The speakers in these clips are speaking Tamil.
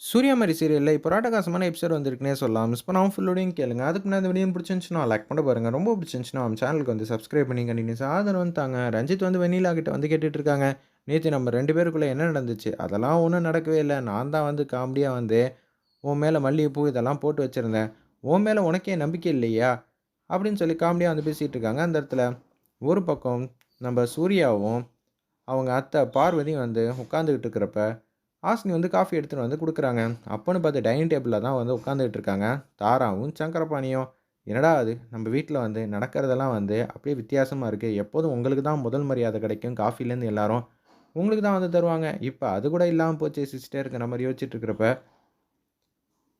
சூரியமாரி சீரியலில் இப்போ ராட்டகாசமான எபிசோட் வந்திருக்குனே சொல்லலாம். மிஸ் பண்ணாமல் ஃபுல்லோடையும் கேளுங்க. அதுக்கு முன்னாடி இந்த வீடியோ பிடிச்சிருந்துச்சுன்னா லைக் பண்ண பாருங்க. ரொம்ப பிடிச்சிருந்துச்சுன்னா நம்ம சேனலுக்கு வந்து சப்ஸ்கிரைப் பண்ணி கண்டினியூஸ் ஆதரவு வந்தாங்க ரஞ்சித் வந்து வெண்ணிலா கிட்ட வந்து கேட்டுட்டு இருக்காங்க. நேற்று நம்ம ரெண்டு பேருக்குள்ளே என்ன நடந்துச்சு? அதெல்லாம் ஒன்றும் நடக்கவே இல்லை. நான் தான் வந்து காமெடியாக வந்து உன் மேலே மல்லிகைப்பூ இதெல்லாம் போட்டு வச்சுருந்தேன். உன் மேலே உனக்கே நம்பிக்கை இல்லையா? அப்படின்னு சொல்லி காமெடியாக வந்து பேசிகிட்டு இருக்காங்க. அந்த இடத்துல ஒரு பக்கம் நம்ம சூர்யாவும் அவங்க அத்தை பார்வதியும் வந்து உட்காந்துக்கிட்டு இருக்கிறப்ப ஆசினி வந்து காஃபி எடுத்துகிட்டு வந்து கொடுக்குறாங்க. அப்போன்னு பார்த்து டைனிங் டேபிளில் தான் வந்து உட்காந்துட்டு இருக்காங்க. தாராவும் சங்கரபாணியும் என்னடா அது? நம்ம வீட்டில் வந்து நடக்கிறதெல்லாம் வந்து அப்படியே வித்தியாசமாக இருக்குது எப்போதும் உங்களுக்கு தான் முதல் மரியாதை கிடைக்கும் காஃபிலேருந்து எல்லாரும். உங்களுக்கு தான் வந்து தருவாங்க. இப்போ அது கூட இல்லாமல் போச்சு சிஸ்டருக்குற மாதிரி யோசிச்சுட்டு இருக்கிறப்ப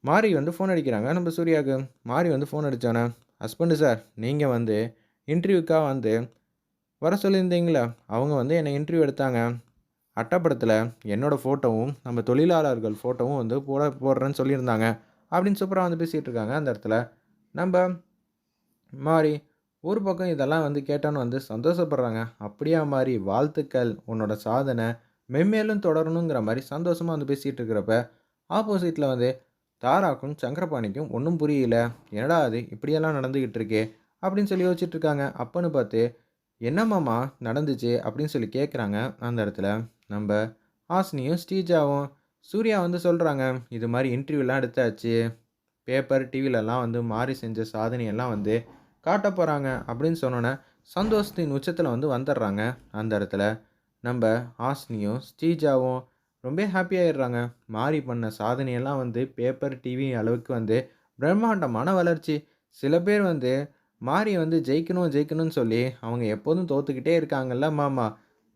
மாரி வந்து ஃபோன் அடிக்கிறாங்க. நம்ம சூர்யாவுக்கு மாரி வந்து ஃபோன் அடித்தோன்னே ஹஸ்பண்டு சார் நீங்கள் வந்து இன்டர்வியூக்காக வந்து வர சொல்லியிருந்தீங்களே அவங்க வந்து என்னை இன்டர்வியூ எடுத்தாங்க. அட்டப்படத்தில் என்னோடய ஃபோட்டோவும் நம்ம தொழிலாளர்கள் ஃபோட்டோவும் வந்து போட போடுறேன்னு சொல்லியிருந்தாங்க. அப்படின்னு சூப்பராக வந்து பேசிகிட்டு இருக்காங்க அந்த இடத்துல. நம்ம மாறி ஒரு பக்கம் இதெல்லாம் வந்து கேட்டோன்னு வந்து சந்தோஷப்படுறாங்க. அப்படியா மாதிரி வாழ்த்துக்கள் உன்னோட சாதனை மென்மேலும் தொடரணுங்கிற மாதிரி சந்தோஷமாக வந்து பேசிகிட்டு இருக்கிறப்ப ஆப்போசிட்டில் வந்து தாராக்கும் சங்கரபாணிக்கும் ஒன்றும் புரியல. என்னடா அது இப்படியெல்லாம் நடந்துக்கிட்டு இருக்கே அப்படின்னு சொல்லி யோசிச்சுட்டு இருக்காங்க. அப்பன்னு பார்த்து என்னம்மாம்மா நடந்துச்சு? அப்படின்னு சொல்லி கேட்குறாங்க அந்த இடத்துல. நம்ம ஹாஸ்னியும் ஸ்ரீஜாவும் சூர்யா வந்து சொல்கிறாங்க இது மாதிரி இன்டர்வியூலாம் எடுத்தாச்சு. பேப்பர் டிவிலெலாம் வந்து மாறி செஞ்ச சாதனையெல்லாம் வந்து காட்ட போகிறாங்க அப்படின்னு சொன்னோன்னே சந்தோஷத்தின் உச்சத்தில் வந்து வந்துடுறாங்க. அந்த இடத்துல நம்ம ஹாஸ்னியும் ஸ்ரீஜாவும் ரொம்ப ஹாப்பியாகிடுறாங்க மாறி பண்ண சாதனையெல்லாம் வந்து பேப்பர் டிவி அளவுக்கு வந்து பிரம்மாண்டமான வளர்ச்சி. சில பேர் வந்து மாறி வந்து ஜெயிக்கணும் ஜெயிக்கணும்னு சொல்லி அவங்க எப்போதும் தோத்துக்கிட்டே இருக்காங்கல்ல மாமா.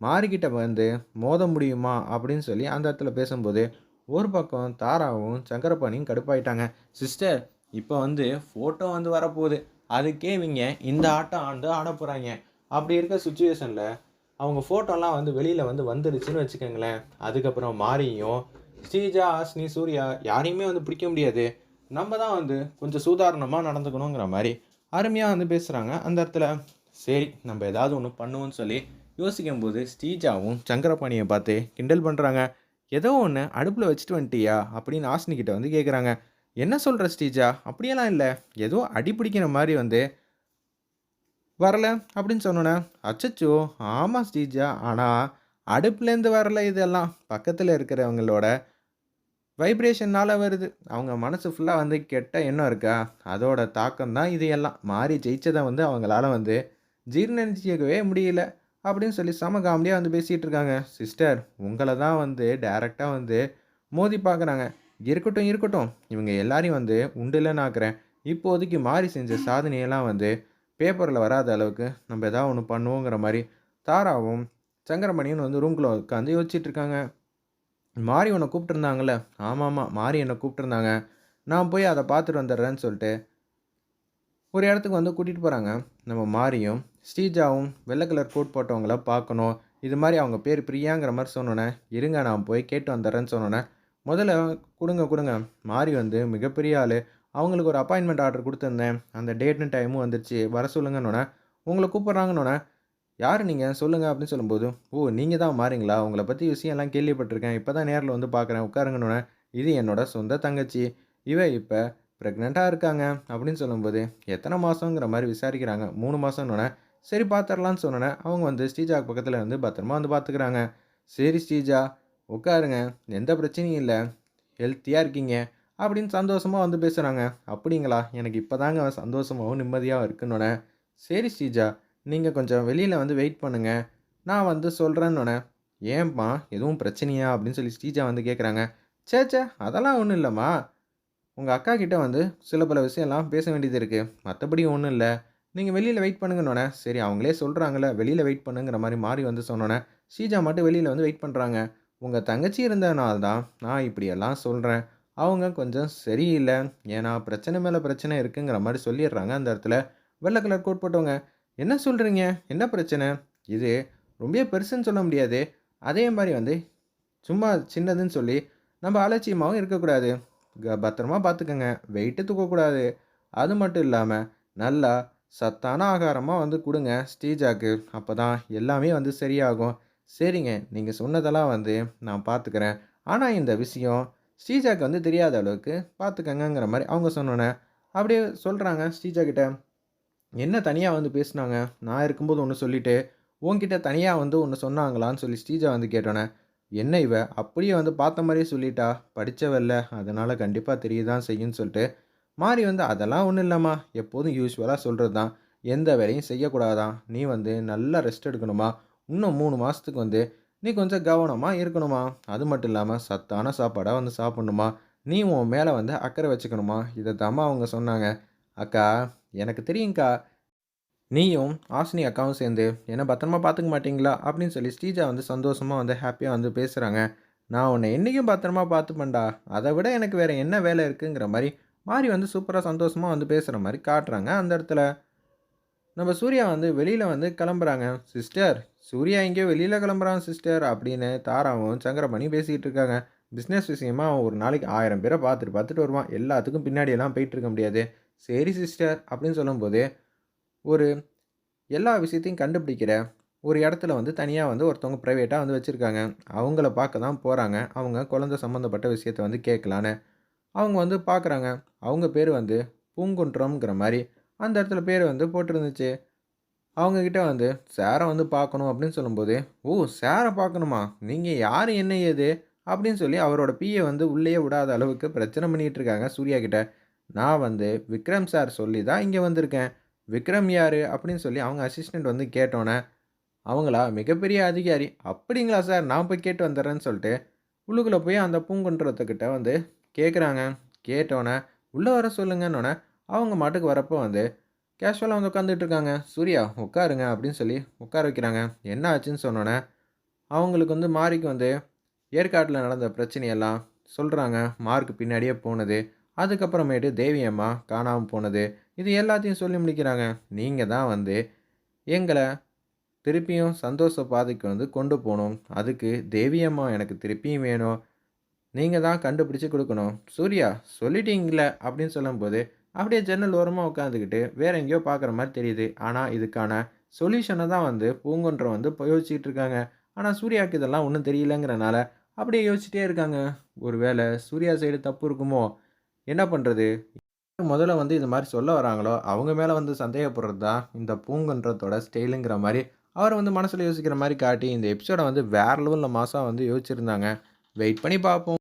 மாறிக்கிட்ட வந்து மோத முடியுமா அப்படின்னு சொல்லி அந்த இடத்துல பேசும்போது ஒரு பக்கம் தாராவும் சங்கரபாணியும் கடுப்பாயிட்டாங்க. சிஸ்டர் இப்போ வந்து ஃபோட்டோ வந்து வரப்போகுது. அதுக்கே இவங்க இந்த ஆட்டம் ஆண்டு ஆட போகிறாங்க அப்படி இருக்க சுச்சுவேஷனில் அவங்க ஃபோட்டோலாம் வந்து வெளியில் வந்து வந்துருச்சுன்னு வச்சுக்கோங்களேன். அதுக்கப்புறம் மாரியும் ஸ்ரீஜா ஆஸ்னி சூர்யா யாரையுமே வந்து பிடிக்க முடியாது. நம்ம தான் வந்து கொஞ்சம் சூதாரணமாக நடந்துக்கணுங்கிற மாதிரி அருமையாக வந்து பேசுகிறாங்க அந்த இடத்துல. சரி நம்ம ஏதாவது ஒன்று பண்ணுவோன்னு சொல்லி யோசிக்கும் போது ஸ்ரீஜாவும் சங்கரபாணியை பார்த்து கிண்டல் பண்ணுறாங்க ஏதோ ஒன்று அடுப்பில் வச்சுட்டு வந்துட்டியா? அப்படின்னு ஆசினிக்கிட்ட வந்து கேட்குறாங்க என்ன சொல்கிற ஸ்ரீஜா? அப்படியெல்லாம் இல்லை. ஏதோ அடி பிடிக்கிற மாதிரி வந்து வரல அப்படின்னு சொன்னோன்னே அச்சச்சோ ஆமாம் ஸ்ரீஜா. ஆனால் அடுப்புலேருந்து வரல இதெல்லாம். பக்கத்தில் இருக்கிறவங்களோட வைப்ரேஷன்னால் வருது. அவங்க மனசு ஃபுல்லாக வந்து கெட்ட எண்ணம் இருக்கா? அதோட தாக்கம் தான் இது எல்லாம். மாறி ஜெயிச்சதை வந்து அவங்களால வந்து ஜீர்ணிச்சிக்கவே முடியல. அப்படின்னு சொல்லி செம காமெடியாக வந்து பேசிகிட்டு இருக்காங்க. சிஸ்டர் உங்களை தான் வந்து டைரெக்டாக வந்து மோதி பார்க்குறாங்க. இருக்கட்டும் இருக்கட்டும். இவங்க எல்லாரையும் வந்து உண்டுலன்னு ஆக்குறேன். இப்போதைக்கு மாறி செஞ்ச சாதனையெல்லாம் வந்து பேப்பரில் வராத அளவுக்கு நம்ம எதாவது ஒன்று பண்ணுவோங்கிற மாதிரி தாராவும் சங்கரமணியும் வந்து ரூம்குள்ளே உட்காந்து யோசிச்சுட்டு இருக்காங்க. மாறி உன்னை கூப்பிட்டுருந்தாங்கல்ல? ஆமாம் ஆமாம் மாறி என்னை கூப்பிட்டுருந்தாங்க. நான் போய் அதை பார்த்துட்டு வந்துடுறேன்னு சொல்லிட்டு ஒரு இடத்துக்கு வந்து கூட்டிகிட்டு போகிறாங்க நம்ம மாரியும் ஸ்ரீஜாவும் வெள்ளை கலர் கோட் போட்டவங்கள பார்க்கணும். இது மாதிரி அவங்க பேர் பிரியாங்கிற மாதிரி சொன்னோன்னே இருங்க நான் போய் கேட்டு வந்துடுறேன்னு சொன்னோன்னே முதல்ல கொடுங்க கொடுங்க. மாறி வந்து மிகப்பெரிய ஆள் அவங்களுக்கு ஒரு அப்பாயின்மெண்ட் ஆர்டர் கொடுத்துருந்தேன். அந்த டேட்னு டைமும் வந்துருச்சு. வர சொல்லுங்கன்னொன்னே உங்களை கூப்பிட்றாங்கன்னொன்னே யார் நீங்கள் சொல்லுங்கள் அப்படின்னு சொல்லும்போது ஓ நீங்கள் தான் மாறிங்களா? உங்களை பற்றி விஷயம்லாம் கேள்விப்பட்டிருக்கேன். இப்போ தான் நேரில் வந்து பார்க்குறேன். உட்காருங்கன்னொன்னே இது என்னோட சொந்த தங்கச்சி. இவ இப்போ ப்ரெக்னெண்ட்டாக இருக்காங்க. அப்படின்னு சொல்லும்போது எத்தனை மாதங்கிற மாதிரி விசாரிக்கிறாங்க. மூணு மாதம்னொன்னே சரி பார்த்துடலான்னு சொன்னோன்னே அவங்க வந்து ஸ்ரீஜா பக்கத்தில் வந்து பத்திரமா வந்து பார்த்துக்கிறாங்க சரி ஸ்ரீஜா உட்காருங்க. எந்த பிரச்சனையும் இல்லை. ஹெல்த்தியாக இருக்கீங்க. அப்படின்னு சந்தோஷமாக வந்து பேசுகிறாங்க அப்படிங்களா? எனக்கு இப்போ தாங்க சந்தோஷமாகவும் நிம்மதியாகவும் இருக்குன்னொன்னே சரி ஸ்ரீஜா நீங்கள் கொஞ்சம் வெளியில் வந்து வெயிட் பண்ணுங்கள் நான் வந்து சொல்கிறேன்னொன்னே ஏன்ப்பா எதுவும் பிரச்சனையா? அப்படின்னு சொல்லி ஸ்ரீஜா வந்து கேட்குறாங்க சே சே அதெல்லாம் ஒன்றும் இல்லைம்மா. உங்கள் அக்கா கிட்டே வந்து சில பல விஷயம்லாம் பேச வேண்டியது இருக்குது மற்றபடி ஒன்றும் இல்லை. நீங்கள் வெளியில் வெயிட் பண்ணுங்கன்னொன்னே சரி அவங்களே சொல்கிறாங்களே வெளியில் வெயிட் பண்ணுங்கிற மாதிரி மாறி வந்து சொன்னோன்னே ஷீஜா மட்டும் வெளியில் வந்து வெயிட் பண்ணுறாங்க உங்கள் தங்கச்சி இருந்தனால தான் நான் இப்படியெல்லாம் சொல்கிறேன் அவங்க கொஞ்சம் சரியில்லை. ஏன்னா பிரச்சனை மேலே பிரச்சனை இருக்குங்கிற மாதிரி சொல்லிடுறாங்க அந்த இடத்துல. வெள்ளை கலர் கோட் போட்டவங்க என்ன சொல்கிறீங்க என்ன பிரச்சனை? இது ரொம்ப பெருசுன்னு சொல்ல முடியாது. அதே மாதிரி வந்து சும்மா சின்னதுன்னு சொல்லி நம்ம அலட்சியமாகவும் இருக்கக்கூடாது. க- பத்திரமா பார்த்துக்கோங்க வெயிட்டு தூக்கக்கூடாது. அது மட்டும் இல்லாமல் நல்லா சத்தான ஆகாரமாக வந்து கொடுங்க ஸ்டீஜாக்கு. அப்போ தான் எல்லாமே வந்து சரியாகும். சரிங்க நீங்கள் சொன்னதெல்லாம் வந்து நான் பார்த்துக்கிறேன் ஆனால் இந்த விஷயம் ஸ்ரீஜாக்கு வந்து தெரியாத அளவுக்கு பார்த்துக்கங்கங்கிற மாதிரி அவங்க சொன்னோன்னே அப்படியே சொல்கிறாங்க ஸ்ரீஜா கிட்ட. என்ன தனியாக வந்து பேசினாங்க? நான் இருக்கும்போது ஒன்று சொல்லிவிட்டு உங்ககிட்ட தனியாக வந்து ஒன்று சொன்னாங்களான்னு சொல்லி ஸ்ரீஜா வந்து கேட்டோன்னே என்ன இவ? அப்படியே வந்து பார்த்த மாதிரியே சொல்லிட்டா? படித்தவல்ல அதனால் கண்டிப்பாக தெரியதான் செய்யுன்னு சொல்லிட்டு மாறி வந்து அதெல்லாம் ஒன்றும் இல்லைம்மா. எப்போதும் யூஸ்வலாக சொல்கிறது தான் எந்த வேலையும் செய்யக்கூடாதான். நீ வந்து நல்லா ரெஸ்ட் எடுக்கணுமா? இன்னும் மூணு மாதத்துக்கு வந்து நீ கொஞ்சம் கவனமாக இருக்கணுமா? அது மட்டும் இல்லாமல் சத்தான சாப்பாடாக வந்து சாப்பிட்ணுமா? நீ உன் மேலே வந்து அக்கறை வச்சுக்கணுமா? இதை தாம்மா அவங்க சொன்னாங்க. அக்கா எனக்கு தெரியுங்க்கா நீயும் ஆசினி அக்காவும் சேர்ந்து என்னை பத்திரமா பார்த்துக்க மாட்டீங்களா? அப்படின்னு சொல்லி ஸ்ரீஜா வந்து சந்தோஷமாக வந்து ஹாப்பியாக வந்து பேசுகிறாங்க நான் உன்னை என்றைக்கும் பத்திரமா பார்த்துப்பேன்டா அதை விட எனக்கு வேறு என்ன வேலை இருக்குங்கிற மாதிரி மாறி வந்து சூப்பராக சந்தோஷமாக வந்து பேசுகிற மாதிரி காட்டுறாங்க. அந்த இடத்துல நம்ம சூர்யா வந்து வெளியில் வந்து கிளம்புறாங்க. சிஸ்டர் சூர்யா எங்கேயோ வெளியில் கிளம்புறான் சிஸ்டர் அப்படின்னு தாராவும் சங்கரமணி பேசிக்கிட்டு இருக்காங்க. பிஸ்னஸ் விஷயமா அவன் ஒரு நாளைக்கு ஆயிரம் பேரை பார்த்துட்டு பார்த்துட்டு வருவான். எல்லாத்துக்கும் பின்னாடியெல்லாம் போயிட்டு இருக்க முடியாது. சரி சிஸ்டர் அப்படின்னு சொல்லும்போது ஒரு எல்லா விஷயத்தையும் கண்டுபிடிக்கிற ஒரு இடத்துல வந்து தனியாக வந்து ஒருத்தவங்க ப்ரைவேட்டாக வந்து வச்சுருக்காங்க. அவங்கள பார்க்க தான் போகிறாங்க அவங்க குழந்தை சம்மந்தப்பட்ட விஷயத்தை வந்து கேட்கலான்னு. அவங்க வந்து பார்க்குறாங்க. அவங்க பேர் வந்து பூங்குன்றம்ங்கிற மாதிரி. அந்த இடத்துல பேர் வந்து போட்டிருந்துச்சு. அவங்கக்கிட்ட வந்து சாரை வந்து பார்க்கணும் அப்படின்னு சொல்லும்போது ஓ சாரை பார்க்கணுமா? நீங்கள் யார்? என்ன ஏது? அப்படின்னு சொல்லி அவரோட பிஏ வந்து உள்ளேயே விடாத அளவுக்கு பிரச்சனை பண்ணிகிட்டு இருக்காங்க சூர்யா கிட்ட. நான் வந்து விக்ரம் சார் சொல்லி தான் இங்கே வந்திருக்கேன். விக்ரம் யார்? அப்படின்னு சொல்லி அவங்க அசிஸ்டண்ட் வந்து கேட்டோன்னே அவங்களா? மிகப்பெரிய அதிகாரி. அப்படிங்களா சார் நான் போய் கேட்டு வந்துடுறேன்னு சொல்லிட்டு. உள்ளுக்குள்ளே போய் அந்த பூங்குன்றத்துக்கிட்ட வந்து கேட்குறாங்க கேட்டோன்னே உள்ளே வர சொல்லுங்கன்னொன்னே அவங்க மாட்டுக்கு வரப்போ வந்து கேஷுவலாக வந்து உட்காந்துட்டு இருக்காங்க. சூர்யா உட்காருங்க அப்படின்னு சொல்லி உட்கார வைக்கிறாங்க. என்ன ஆச்சுன்னு சொன்னோன்னே அவங்களுக்கு வந்து மாறிக்கு வந்து ஏற்காட்டில் நடந்த பிரச்சனையெல்லாம் சொல்கிறாங்க மார்க் பின்னாடியே போனது. அதுக்கப்புறமேட்டு தேவி அம்மா காணாமல் போனது. இது எல்லாத்தையும் சொல்லி முடிக்கிறாங்க. நீங்கள் தான் வந்து எங்களை திருப்பியும் சந்தோஷ பாதைக்கு வந்து கொண்டு போகணும். அதுக்கு தேவி அம்மா எனக்கு திருப்பியும் வேணும். நீங்கள் தான் கண்டுபிடிச்சி கொடுக்கணும். சூர்யா சொல்லிட்டீங்களே அப்படின்னு சொல்லும்போது அப்படியே ஜன்னல் ஓரமாக உட்காந்துக்கிட்டு வேற எங்கேயோ பார்க்குற மாதிரி தெரியுது. ஆனால் இதுக்கான சொல்யூஷனை தான் வந்து பூங்குன்றம் வந்து யோசிச்சுட்டு இருக்காங்க. ஆனால் சூர்யாவுக்கு இதெல்லாம் ஒன்றும் தெரியலங்கிறனால அப்படியே யோசிச்சுட்டே இருக்காங்க. ஒருவேளை சூர்யா சைடு தப்பு இருக்குமோ? என்ன பண்ணுறது முதல்ல வந்து இது மாதிரி சொல்ல வராங்களோ அவங்க மேலே வந்து சந்தேகப்படுறது தான் இந்த பூங்குன்றத்தோட ஸ்டைலுங்கிற மாதிரி அவர் வந்து மனசில் யோசிக்கிற மாதிரி காட்டி இந்த எபிசோடை வந்து வேறு லெவலில் மாதம் வந்து யோசிச்சிருந்தாங்க. வெயிட் பண்ணி பார்ப்போம்.